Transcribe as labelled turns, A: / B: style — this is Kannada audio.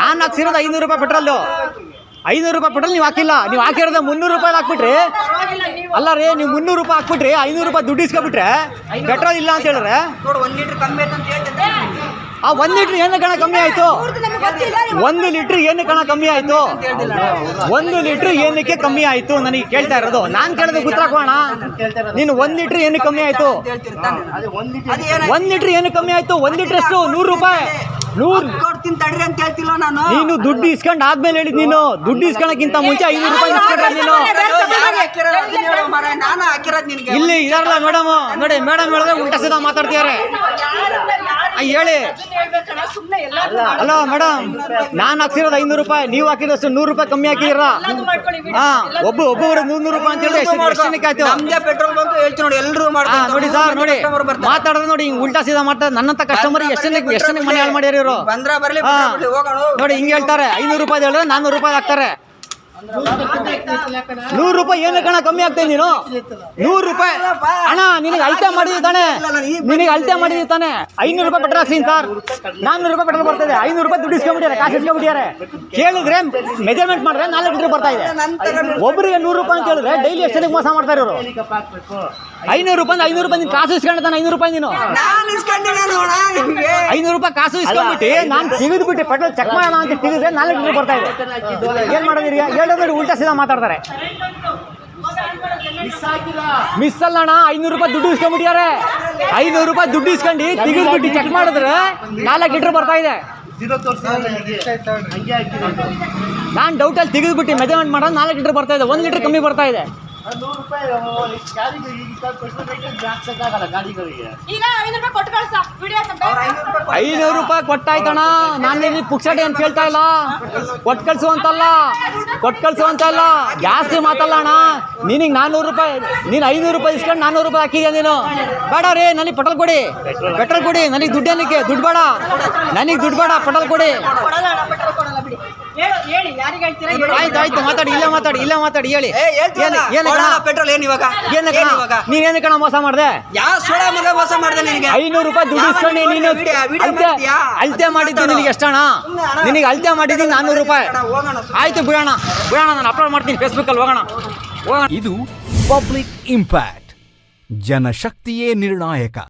A: ನಾನು ಹಾಕ್ಸಿರೋದು ಐನೂರು ರೂಪಾಯಿ ಪೆಟ್ರೋಲು. ಐನೂರು ರೂಪಾಯಿ ಪೆಟ್ರೋಲ್ ನೀವು ಹಾಕಿಲ್ಲ. ನೀವು ಹಾಕಿರೋದೇ ಮುನ್ನೂರು ರೂಪಾಯಿ ಹಾಕ್ಬಿಟ್ರಿ. ಅಲ್ಲ ರೀ ನೀವು ಮುನ್ನೂರು ರೂಪಾಯಿ ಹಾಕ್ಬಿಟ್ರಿ ಐನೂರು ರೂಪಾಯಿ ದುಡ್ಡು ಇಸ್ಕೊಬಿಟ್ರೆ ಪೆಟ್ರೋಲ್ ಇಲ್ಲ ಅಂತ ಹೇಳಿದ್ರೆ? ಆ ಒಂದು ಲೀಟ್ರ್ ಏನು ಕಣ ಕಮ್ಮಿ ಆಯ್ತು? ಒಂದು ಲೀಟರ್ ಏನು ಕಣ ಕಮ್ಮಿ ಆಯ್ತು? ಒಂದು ಲೀಟರ್ ಏನಕ್ಕೆ ಕಮ್ಮಿ ಆಯ್ತು ನನಗೆ ಕೇಳ್ತಾ ಇರೋದು. ನಾನು ಕೇಳಿದ್ರೆ ಗುತ್ತಾಕೋಣ ನೀನು ಒಂದು ಲೀಟ್ರ್ ಏನು ಕಮ್ಮಿ ಆಯ್ತು? ಒಂದು ಲೀಟ್ರ್ ಏನು ಕಮ್ಮಿ ಆಯ್ತು? ಒಂದು ಲೀಟ್ರ್ ಎಷ್ಟು? ನೂರು ರೂಪಾಯಿ. ನೂರು
B: ಕೊಡ್ತೀನಿ ತಡ್ರಿ ಅಂತ ಹೇಳ್ತಿಲ್ಲ ನಾನು?
A: ನೀನು ದುಡ್ಡು ಇಸ್ಕೊಂಡ್ ಆದ್ಮೇಲೆ ಹೇಳಿದ್ ನೀನು. ದುಡ್ಡು ಇಸ್ಕೊಳಕ್ಕಿಂತ ಮುಂಚೆ ಐನೂರು ರೂಪಾಯಿ ಇಸ್ಕೊಂಡ್ರೆ ನೀನು.
B: ಹಾಕಿರೋದು? ನಿನಗೆ.
A: ಇಲ್ಲಿ ಇದಾರಲ್ಲ ಮೇಡಮ್ ನೋಡಿ ಮೇಡಮ್ ಹೇಳಿದ್ರೆ ಉಲ್ಟಾ ಸೀದಾ ಮಾತಾಡ್ತಿದ್ದಾರೆ ಹೇಳಿ. ಅಲ್ಲ ಮೇಡಮ್ ನಾನು ಹಾಕ್ಸಿರೋದು ಐನೂರು ರೂಪಾಯಿ ನೀವು ಹಾಕಿದಷ್ಟು ನೂರು ರೂಪಾಯಿ ಕಮ್ಮಿ ಹಾಕಿದಿರ ಹಾ ಒಬ್ಬ ಒಬ್ಬೊಬ್ರು ನೂರು ನೂರು ರೂಪಾಯಿ ಅಂತ
B: ಹೇಳಿ ಪೆಟ್ರೋಲ್ ಬಂತು ಹೇಳ್ತೀನಿ ನೋಡಿ ಎಲ್ಲರೂ
A: ನೋಡಿ ಸರ್ ನೋಡಿ
B: ಬರ್ತಾರೆ.
A: ಮಾತಾಡೋದು ನೋಡಿ ಹಿಂಗ್ ಉಲ್ಟಾ ಸೀದಾ ಮಾಡ್ತಾರೆ ನನ್ನಂತ ಕಸ್ಟಮರ್ ಎಷ್ಟು ಜನಕ್ಕೆ ಎಷ್ಟು ಮನೆ ಹಾಳು ಮಾಡ್ಯಾರ ಇವರು
B: ಬಂದ್ರ ಬರ್ಲಿ
A: ಹಾ.
B: ಹೋಗೋಣ.
A: ನೋಡಿ ಹಿಂಗ್ ಹೇಳ್ತಾರೆ ಐನೂರು ರೂಪಾಯಿ ಹೇಳಿದ್ರೆ ನಾನ್ನೂರು ರೂಪಾಯಿ ಹಾಕ್ತಾರೆ. ನೂರು ರೂಪಾಯಿ ಏನು ಕಣ ಕಮ್ಮಿ ಆಗ್ತದೆ ನೀನು ನೂರು ರೂಪಾಯಿ. ಅಣ್ಣ, ನಿನಗೆ ಅಳತೆ ಮಾಡಿದಿ ತಾನೆ ನಿನಗೆ ಅಳತೆ ಮಾಡಿದಿ ತಾನೆ ಐನೂರು ರೂಪಾಯಿ ಪೆಟ್ರೋಲ್ ಸಾರ್ ಸರ್. ನಾನ್ನೂರು ರೂಪಾಯಿ ಪೆಟ್ರೋಲ್ ಬರ್ತದೆ ಐನೂರು ರೂಪಾಯಿ ದುಡ್ಡು ಇಸ್ಕೊಂಡ್ಬಿಟ್ಟಿದ್ದಾರೆ, ಕಾಸು ಇಸ್ಕೊಂಡ್ಬಿಟ್ಟಿದ್ದಾರೆ. ಕೇಳಿದ್ರೆ ಮೆಜರ್ಮೆಂಟ್ ಮಾಡಿದ್ರೆ ನಾಲ್ಕು ಲೀಟರ್ ಬರ್ತಾ ಇದೆ. ಒಬ್ಬರಿಗೆ ನೂರು ರೂಪಾಯಿ ಅಂತ ಹೇಳಿದ್ರೆ ಡೈಲಿ ಎಷ್ಟು ಜನಕ್ಕೆ ಮೋಸ ಮಾಡ್ತಾರೆ ಇವರು ಐನೂರು ರೂಪಾಯಿ ಐನೂರು ರೂಪಾಯಿ ನೀನು ಕಾಸು ಇಸ್ಕೊಂಡ ಐನೂರು ರೂಪಾಯಿ ನೀನು?
B: ನಾನು ಇಸ್ಕೊಂಡಿಲ್ಲ ನೋಡ ನಿಮ್ಗೆ.
A: ಐನೂರು ರೂಪಾಯಿ ಕಾಸು ಇಸ್ಕೊಂಡ್ಬಿಟ್ಟು ನಾನು ತೆಗೆದು ಬಿಟ್ಟು ಪೆಟ್ರೋಲ್ ಚೆಕ್ ಮಾಡೋಣ ಅಂತ ತೆಗೆದ್ರೆ ನಾಲ್ಕು ಲೀಟರ್ ಬರ್ತಾ ಇದೆ. ಏನ್ ಮಾಡೋದಿರಿ? ಹೇಳೋದ್ರೆ ಉಲ್ಟಾ ಸೀದಾ ಮಾತಾಡ್ತಾರೆ. ಮಿಸ್ ಅಲ್ಲ ಅಣ್ಣ ಐನೂರು ರೂಪಾಯಿ ದುಡ್ಡು ಇಸ್ಕೊಂಡ್ಬಿಟ್ಟಿದ್ದಾರೆ. ಐನೂರು ರೂಪಾಯಿ ದುಡ್ಡು ಇಸ್ಕೊಂಡು ತೆಗೆದು ಬಿಟ್ಟು ಚೆಕ್ ಮಾಡಿದ್ರೆ ನಾಲ್ಕು ಲೀಟರ್ ಬರ್ತಾ ಇದೆ. ನಾನು ಡೌಟಲ್ಲಿ ತೆಗೆದುಬಿಟ್ಟು ಮೆಜರ್ಮೆಂಟ್ ಮಾಡೋದು ನಾಲ್ಕು ಲೀಟರ್ ಬರ್ತಾ ಇದೆ. ಒಂದು ಲೀಟರ್ ಕಮ್ಮಿ ಬರ್ತಾ ಇದೆ.
C: ಈಗ ಐನೂರು ರೂಪಾಯಿ ಕೊಟ್ಟು ಕಳ್ಸ. ವಿಡಿಯೋ
B: ಅವ್ರ ಐನೂರು ರೂಪಾಯಿ
A: ಐನೂರು ರೂಪಾಯಿ ಕೊಟ್ಟಾಯ್ತಣ್ಣ. ನಾನು ಇಲ್ಲಿ ಪುಕ್ಸಟೆ ಅಂತ ಕೇಳ್ತಾ ಇಲ್ಲ. ಕೊಟ್ಟು ಕಳ್ಸು ಅಂತಲ್ಲ. ಕೊಟ್ಟು ಕಳ್ಸು ಅಂತಲ್ಲ. ಜಾಸ್ತಿ ಮಾತಲ್ಲ ಅಣ್ಣ. ನಿನಗೆ ನಾನ್ನೂರು ರೂಪಾಯಿ ನೀನು ಐನೂರು ರೂಪಾಯಿ ಇಸ್ಕೊಂಡು ನಾನ್ನೂರು ರೂಪಾಯಿ ಹಾಕಿದ್ಯಾ ನೀನು? ಬೇಡ ರೀ ನನಗೆ ಪೆಟ್ರೋಲ್ ಕೊಡಿ. ಪೆಟ್ರೋಲ್ ಕೊಡಿ ನನಗೆ ದುಡ್ಡು ಏನಕ್ಕೆ? ದುಡ್ಡು ಬೇಡ. ನನಗೆ ದುಡ್ಡು ಬೇಡ ಪೆಟ್ರೋಲ್ ಕೊಡಿ
C: ಕೊಡಲ್ಲ ಅಣ್ಣ ಪೆಟ್ರೋಲ್ ಕೊಡಲ್ಲ ಬಿಡಿ ಹೇಳು ಹೇಳಿ ಯಾರಿಗೆ ಹೇಳ್ತೀರಾ ಹೇಳಿ.
A: ಆಯ್ತು ಆಯ್ತು ಮಾತಾಡಿ ಇಲ್ಲೇ ಮಾತಾಡಿ ಇಲ್ಲ ಮಾತಾಡಿ ಹೇಳಿ.
B: ಪೆಟ್ರೋಲ್ ಏನ್ ಇವಾಗ? ಏನ್ ಇವಾಗ?
A: ನೀನೇನು ಕಣ ಮೋಸ ಮಾಡ್ದೆ?
B: ಯಾವ ಸೋಳ ಮಗ ಮೋಸ ಮಾಡ್ದೆ ನಿನಗೆ?
A: ಐನೂರು ರೂಪಾಯಿ ದುಡ್ಡು ಇಸ್ಕೊಂಡು ನೀನು? ಅಳತೆ ಮಾಡಿದ್ದು ನಿನಗೆ
B: ಎಷ್ಟು ಅಣ್ಣ.
A: ನಿನಗೆ ಅಳತೆ ಮಾಡಿದ್ದೀನಿ ನಾನ್ನೂರು ರೂಪಾಯಿ. ಆಯ್ತು ಬಿಡೋಣ ಬಿಡೋಣ ನಾನು ಅಪ್ಲೋಡ್ ಮಾಡ್ತೀನಿ ಫೇಸ್ಬುಕ್ಕಲ್ಲಿ ಹೋಗೋಣ. ಹೋಗೋಣ.
D: ಇದು ಪಬ್ಲಿಕ್ ಇಂಪ್ಯಾಕ್ಟ್ ಜನಶಕ್ತಿಯೇ ನಿರ್ಣಾಯಕ.